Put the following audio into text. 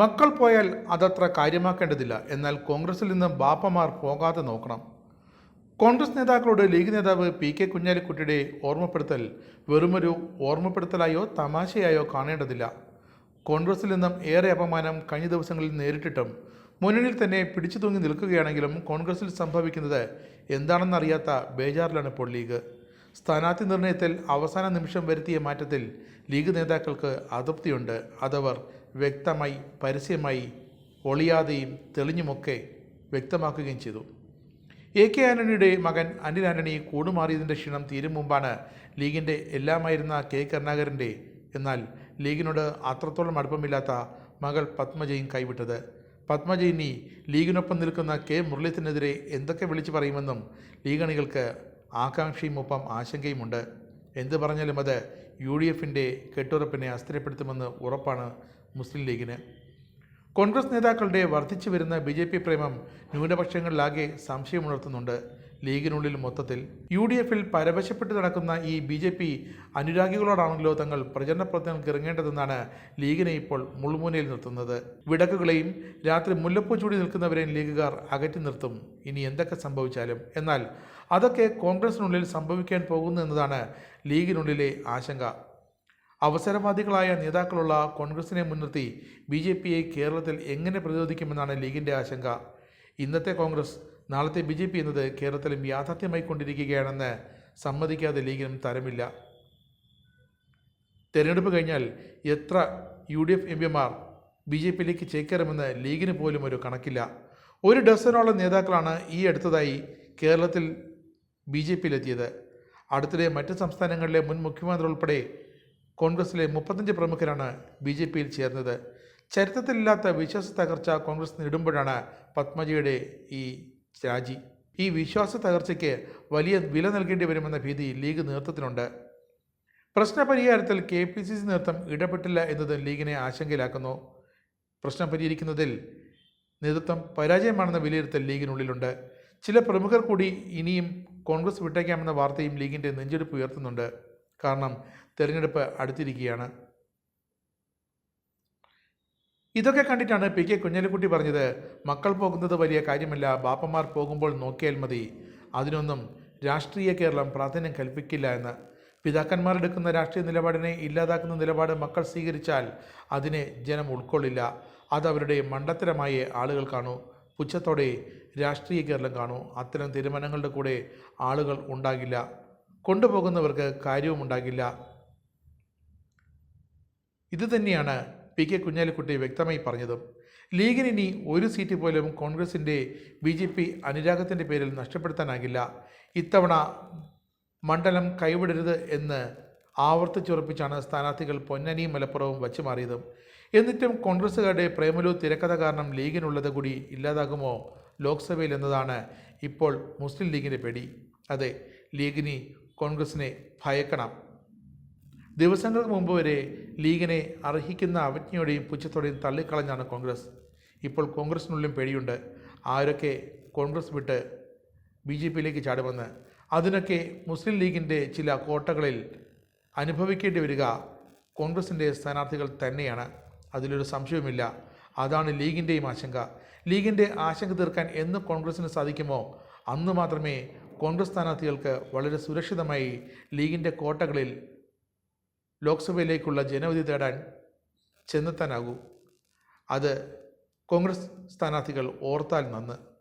മക്കൾ പോയാൽ അതത്ര കാര്യമാക്കേണ്ടതില്ല. എന്നാൽ കോൺഗ്രസിൽ നിന്ന് ബാപ്പമാർ പോകാതെ നോക്കണം. കോൺഗ്രസ് നേതാക്കളോട് ലീഗ് നേതാവ് പി കെ കുഞ്ഞാലിക്കുട്ടിയുടെ ഓർമ്മപ്പെടുത്തൽ വെറുമൊരു ഓർമ്മപ്പെടുത്തലായോ തമാശയായോ കാണേണ്ടതില്ല. കോൺഗ്രസിൽ നിന്നും ഏറെ അപമാനം കഴിഞ്ഞ ദിവസങ്ങളിൽ നേരിട്ടിട്ടും മുന്നണിയിൽ തന്നെ പിടിച്ചു തൂങ്ങി നിൽക്കുകയാണെങ്കിലും കോൺഗ്രസിൽ സംഭവിക്കുന്നത് എന്താണെന്നറിയാത്ത ബേജാറിലാണ് ഇപ്പോൾ ലീഗ്. സ്ഥാനാർത്ഥി നിർണയത്തിൽ അവസാന നിമിഷം വരുത്തിയ മാറ്റത്തിൽ ലീഗ് നേതാക്കൾക്ക് അതൃപ്തിയുണ്ട്. അതവർ വ്യക്തമായി പരസ്യമായി ഒളിയാതെയും തെളിഞ്ഞുമൊക്കെ വ്യക്തമാക്കുകയും ചെയ്തു. എ കെ ആന്റണിയുടെ മകൻ അനിൽ ആന്റണി കൂടുമാറിയതിന്റെ ക്ഷീണം തീരും മുമ്പാണ് ലീഗിന്റെ എല്ലാമായിരുന്ന കെ കരുണാകരന്റെ എന്നാൽ ലീഗിനോട് അത്രത്തോളം അടുപ്പമില്ലാത്ത മകൾ പത്മജയും കൈവിട്ടത്. പത്മജ ഇനി ലീഗിനൊപ്പം നിൽക്കുന്ന കെ മുരളീധരനെതിരെ എന്തൊക്കെ വിളിച്ചു പറയുമെന്നും ലീഗണികൾക്ക് ആകാംക്ഷയും ഒപ്പം ആശങ്കയുമുണ്ട്. എന്ത് പറഞ്ഞാലും അത് യു ഡി എഫിന്റെ കെട്ടുറപ്പിനെ അസ്ഥിരപ്പെടുത്തുമെന്ന് ഉറപ്പാണ് മുസ്ലിം ലീഗിന്. കോൺഗ്രസ് നേതാക്കളുടെ വർദ്ധിച്ചു വരുന്ന ബി ജെ പി പ്രേമം ന്യൂനപക്ഷങ്ങളിലാകെ സംശയമുണർത്തുന്നുണ്ട്. ലീഗിനുള്ളിൽ മൊത്തത്തിൽ യു ഡി എഫിൽ പരവശപ്പെട്ട് നടക്കുന്ന ഈ ബി ജെ പി അനുരാഗികളോടാണല്ലോ തങ്ങൾ പ്രചരണ പ്രവർത്തനങ്ങൾക്ക് ഇറങ്ങേണ്ടതെന്നാണ് ലീഗിനെ ഇപ്പോൾ മുൾമുനയിൽ നിർത്തുന്നത്. വിടക്കുകളെയും രാത്രി മുല്ലപ്പൂ ചൂടി നിൽക്കുന്നവരെയും ലീഗുകാർ അകറ്റി നിർത്തും. ഇനി എന്തൊക്കെ സംഭവിച്ചാലും. എന്നാൽ അതൊക്കെ കോൺഗ്രസിനുള്ളിൽ സംഭവിക്കാൻ പോകുന്നു എന്നതാണ് ലീഗിനുള്ളിലെ ആശങ്ക. അവസരവാദികളായ നേതാക്കളുള്ള കോൺഗ്രസിനെ മുൻനിർത്തി ബി ജെ പിയെ കേരളത്തിൽ എങ്ങനെ പ്രതിരോധിക്കുമെന്നാണ് ലീഗിന്റെ ആശങ്ക. ഇന്നത്തെ കോൺഗ്രസ് നാളത്തെ ബി ജെ പി എന്നത് കേരളത്തിലും യാഥാർത്ഥ്യമായി കൊണ്ടിരിക്കുകയാണെന്ന് സമ്മതിക്കാതെ ലീഗിനും തരമില്ല. തെരഞ്ഞെടുപ്പ് കഴിഞ്ഞാൽ എത്ര യു ഡി എഫ് എം പിമാർ ബി ജെ പിയിലേക്ക് ചേക്കേറുമെന്ന് ലീഗിന് പോലും ഒരു കണക്കില്ല. ഒരു ഡസനോളം നേതാക്കളാണ് ഈ അടുത്തതായി കേരളത്തിൽ ബി ജെ പിയിലെത്തിയത്. അടുത്തിടെ മറ്റ് സംസ്ഥാനങ്ങളിലെ മുൻ മുഖ്യമന്ത്രി ഉൾപ്പെടെ കോൺഗ്രസിലെ മുപ്പത്തഞ്ച് പ്രമുഖരാണ് ബി ജെ പിയിൽ ചേർന്നത്. ചരിത്രത്തിലില്ലാത്ത വിശ്വാസ തകർച്ച കോൺഗ്രസ് നേടുമ്പോഴാണ് പത്മജിയുടെ ഈ രാജി. ഈ വിശ്വാസ തകർച്ചയ്ക്ക് വലിയ വില നൽകേണ്ടി വരുമെന്ന ഭീതി ലീഗ് നേതൃത്വത്തിനുണ്ട് പ്രശ്നപരിഹാരത്തിൽ കെ പി സി സി നേതൃത്വം ഇടപെട്ടില്ല എന്നത് ലീഗിനെ ആശങ്കയിലാക്കുന്നു. പ്രശ്നം പരിഹരിക്കുന്നതിൽ നേതൃത്വം പരാജയമാണെന്ന വിലയിരുത്തൽ ലീഗിനുള്ളിലുണ്ട്. ചില പ്രമുഖർ കൂടി ഇനിയും കോൺഗ്രസ് വിട്ടേക്കാമെന്ന വാർത്തയും ലീഗിന്റെ നെഞ്ചെടുപ്പ് ഉയർത്തുന്നുണ്ട്. കാരണം തെരഞ്ഞെടുപ്പ് അടുത്തിരിക്കുകയാണ്. ഇതൊക്കെ കണ്ടിട്ടാണ് പി കെ കുഞ്ഞാലിക്കുട്ടി പറഞ്ഞത് മക്കൾ പോകുന്നത് വലിയ കാര്യമല്ല ബാപ്പമാർ പോകുമ്പോൾ നോക്കിയാൽ മതി. അതിനൊന്നും രാഷ്ട്രീയ കേരളം പ്രാധാന്യം കൽപ്പിക്കില്ല എന്ന്. പിതാക്കന്മാരെടുക്കുന്ന രാഷ്ട്രീയ നിലപാടിനെ ഇല്ലാതാക്കുന്ന നിലപാട് മക്കൾ സ്വീകരിച്ചാൽ അതിനെ ജനം ഉൾക്കൊള്ളില്ല. അതവരുടെ മണ്ടത്തരമായി ആളുകൾ കാണൂ. പുച്ഛത്തോടെ രാഷ്ട്രീയ കേരളം കാണൂ. അത്തരം തീരുമാനങ്ങളുടെ കൂടെ ആളുകൾ ഉണ്ടാകില്ല. കൊണ്ടുപോകുന്നവർക്ക് കാര്യവും ഉണ്ടാകില്ല. ഇത് തന്നെയാണ് പി കെ കുഞ്ഞാലിക്കുട്ടി വ്യക്തമായി പറഞ്ഞതും. ലീഗിന് ഇനി ഒരു സീറ്റ് പോലും കോൺഗ്രസിന്റെ ബി ജെ പി അനുരാഗത്തിന്റെ പേരിൽ നഷ്ടപ്പെടുത്താനാകില്ല. ഇത്തവണ മണ്ഡലം കൈവിടരുത് എന്ന് ആവർത്തിച്ചുറപ്പിച്ചാണ് സ്ഥാനാർത്ഥികൾ പൊന്നനിയും മലപ്പുറവും വച്ചു മാറിയതും. എന്നിട്ടും കോൺഗ്രസ്സുകാരുടെ പ്രേമലു തിരക്കഥ കാരണം ലീഗിനുള്ളത് കൂടി ഇല്ലാതാകുമോ ലോക്സഭയിൽ എന്നതാണ് ഇപ്പോൾ മുസ്ലിം ലീഗിന്റെ പേടി. അതെ ലീഗിനി കോൺഗ്രസിനെ ഭയക്കണം. ദിവസങ്ങൾക്ക് മുമ്പ് വരെ ലീഗിനെ അർഹിക്കുന്ന അവജ്ഞയോടെയും പുച്ഛത്തോടെയും തള്ളിക്കളഞ്ഞാണ് കോൺഗ്രസ്. ഇപ്പോൾ കോൺഗ്രസിനുള്ളിലും പേടിയുണ്ട്. ആരൊക്കെ കോൺഗ്രസ് വിട്ട് ബി ജെ പിയിലേക്ക് ചാടുമെന്ന്. അതിനൊക്കെ മുസ്ലിം ലീഗിന്റെ ചില കോട്ടകളിൽ അനുഭവിക്കേണ്ടി വരിക കോൺഗ്രസിന്റെ സ്ഥാനാർത്ഥികൾ തന്നെയാണ്. അതിലൊരു സംശയവുമില്ല. അതാണ് ലീഗിന്റെയും ആശങ്ക. ലീഗിന്റെ ആശങ്ക തീർക്കാൻ എന്ന് കോൺഗ്രസിന് സാധിക്കുമോ? അന്ന് മാത്രമേ കോൺഗ്രസ് സ്ഥാനാർത്ഥികൾക്ക് വളരെ സുരക്ഷിതമായി ലീഗിന്റെ കോട്ടകളിൽ ലോക്സഭയിലേക്കുള്ള ജനവിധി തേടാൻ ചെന്നെത്താനാകൂ. അത് കോൺഗ്രസ് സ്ഥാനാർത്ഥികൾ ഓർത്താൽ നന്ന്.